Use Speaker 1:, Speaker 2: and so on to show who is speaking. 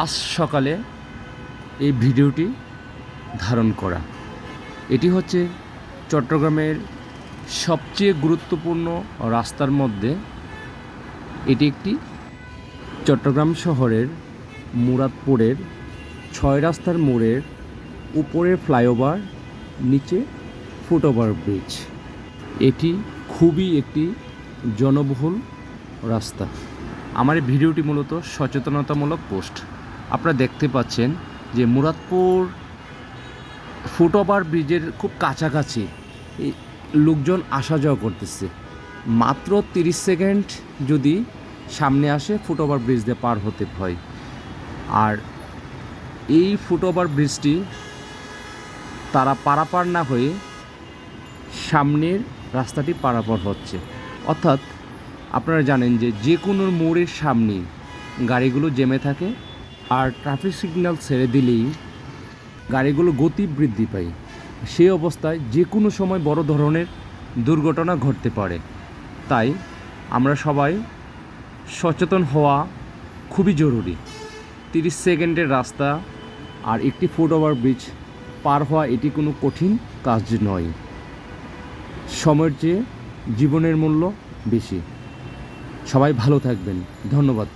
Speaker 1: আজ সকালে এই ভিডিওটি ধারণ করা। এটি হচ্ছে চট্টগ্রামের সবচেয়ে গুরুত্বপূর্ণ রাস্তার মধ্যে এটি একটি। চট্টগ্রাম শহরের মুরাদপুরের ছয় রাস্তার মোড়ের উপরে ফ্লাইওভার, নিচে ফুটওভার ব্রিজ। এটি খুবই একটি জনবহুল রাস্তা। আমার এই ভিডিওটি মূলত সচেতনতামূলক পোস্ট। আপনারা দেখতে পাচ্ছেন যে মুরাদপুর ফুটওভার ব্রিজের খুব কাছাকাছি লোকজন আসা যাওয়া করতেছে। মাত্র তিরিশ সেকেন্ড যদি সামনে আসে ফুটওভার ব্রিজ দিয়ে পার হতে হয় আর এই ফুটওভার ব্রিজটি তারা পারাপার না হয়ে সামনের রাস্তাটি পারাপার হচ্ছে। অর্থাৎ আপনারা জানেন যে যে কোনো মোড়ের সামনে গাড়িগুলো জেমে থাকে আর ট্রাফিক সিগন্যাল ছেড়ে দিলেই গাড়িগুলো গতি বৃদ্ধি পায়। সেই অবস্থায় যে কোনো সময় বড় ধরনের দুর্ঘটনা ঘটতে পারে। তাই আমরা সবাই সচেতন হওয়া খুবই জরুরি। তিরিশ সেকেন্ডের রাস্তা আর একটি ফুটওভার ব্রিজ পার হওয়া এটি কোনো কঠিন কাজ নয়। সময়ের চেয়ে জীবনের মূল্য বেশি। সবাই ভালো থাকবেন। ধন্যবাদ।